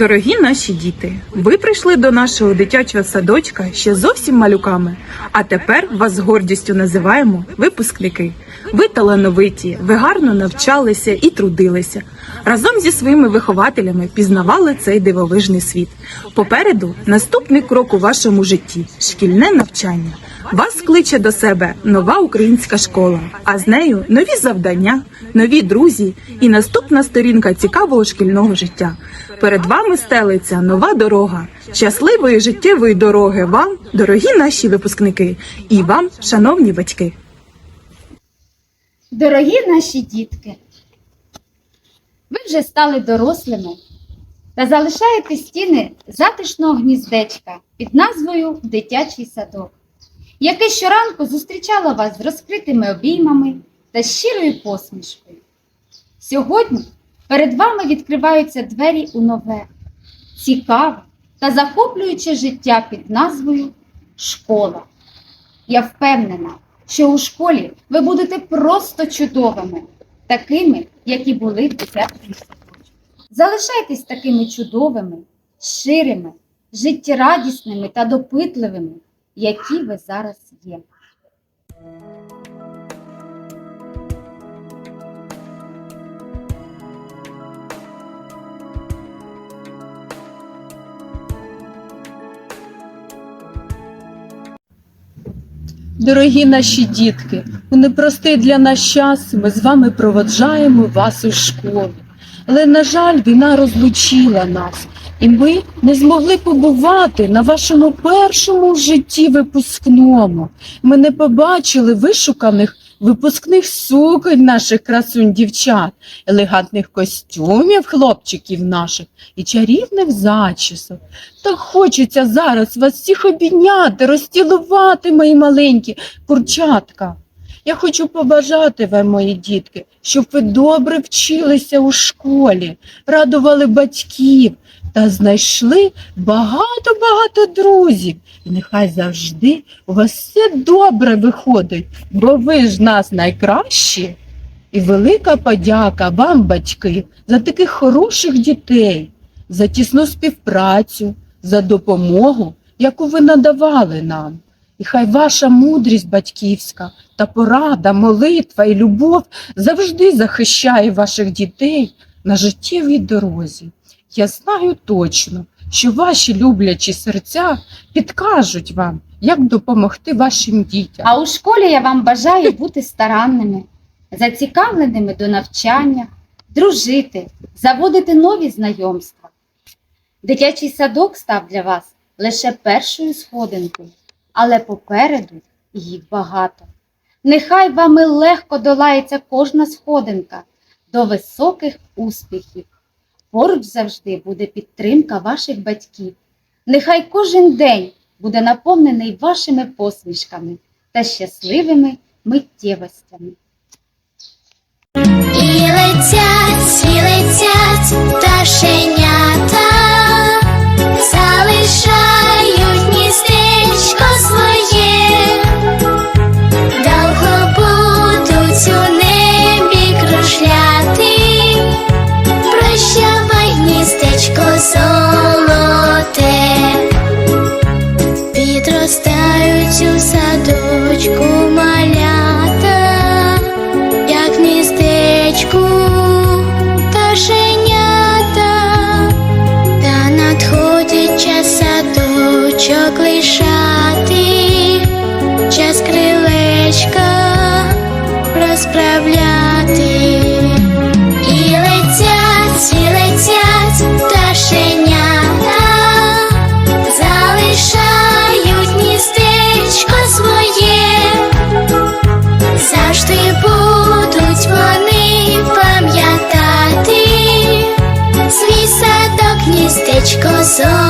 Дорогі наші діти, ви прийшли до нашого дитячого садочка ще зовсім малюками. А тепер вас з гордістю називаємо випускники. Ви талановиті, ви гарно навчалися і трудилися. Разом зі своїми вихователями пізнавали цей дивовижний світ. Попереду наступний крок у вашому житті шкільне навчання. Вас кличе до себе нова українська школа, а з нею нові завдання, нові друзі і наступна сторінка цікавого шкільного життя. Перед вами стелиться нова дорога. Щасливої життєвої дороги вам, дорогі наші випускники, і вам, шановні батьки. Дорогі наші дітки, ви вже стали дорослими та залишаєте стіни затишного гніздечка під назвою Дитячий садок, яке щоранку зустрічало вас з розкритими обіймами та щирою посмішкою. Сьогодні перед вами відкриваються двері у нове, цікаве та захоплююче життя під назвою Школа. Я впевнена, що у школі ви будете просто чудовими, такими, які були в дитячому садочку. Залишайтесь такими чудовими, щирими, життєрадісними та допитливими, які ви зараз є. Дорогі наші дітки, у непростий для нас час ми з вами проводжаємо вас у школу. Але, на жаль, війна розлучила нас, і ми не змогли побувати на вашому першому житті випускному. Ми не побачили вишуканих випускних суконь наших красунь дівчат, елегантних костюмів хлопчиків наших і чарівних зачісок. Так хочеться зараз вас всіх обійняти, розцілувати, мої маленькі курчатка. Я хочу побажати вам, мої дітки, щоб ви добре вчилися у школі, радували батьків та знайшли багато-багато друзів. І нехай завжди у вас все добре виходить, бо ви ж нас найкращі. І велика подяка вам, батьки, за таких хороших дітей, за тісну співпрацю, за допомогу, яку ви надавали нам. І хай ваша мудрість батьківська та порада, молитва і любов завжди захищає ваших дітей на життєвій дорозі. Я знаю точно, що ваші люблячі серця підкажуть вам, як допомогти вашим дітям. А у школі я вам бажаю бути старанними, зацікавленими до навчання, дружити, заводити нові знайомства. Дитячий садок став для вас лише першою сходинкою, але попереду їх багато. Нехай вами легко долається кожна сходинка до високих успіхів. Поруч завжди буде підтримка ваших батьків. Нехай кожен день буде наповнений вашими посмішками та щасливими миттєвостями. І летять, і летять пташенята, садочку малята як гніздечку пташенята, та надходить час садочок лишати, So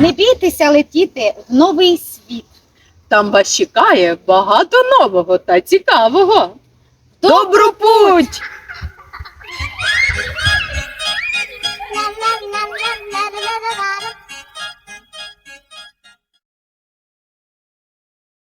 Не бійтеся летіти в новий світ. Там вас чекає багато нового та цікавого. Добру путь!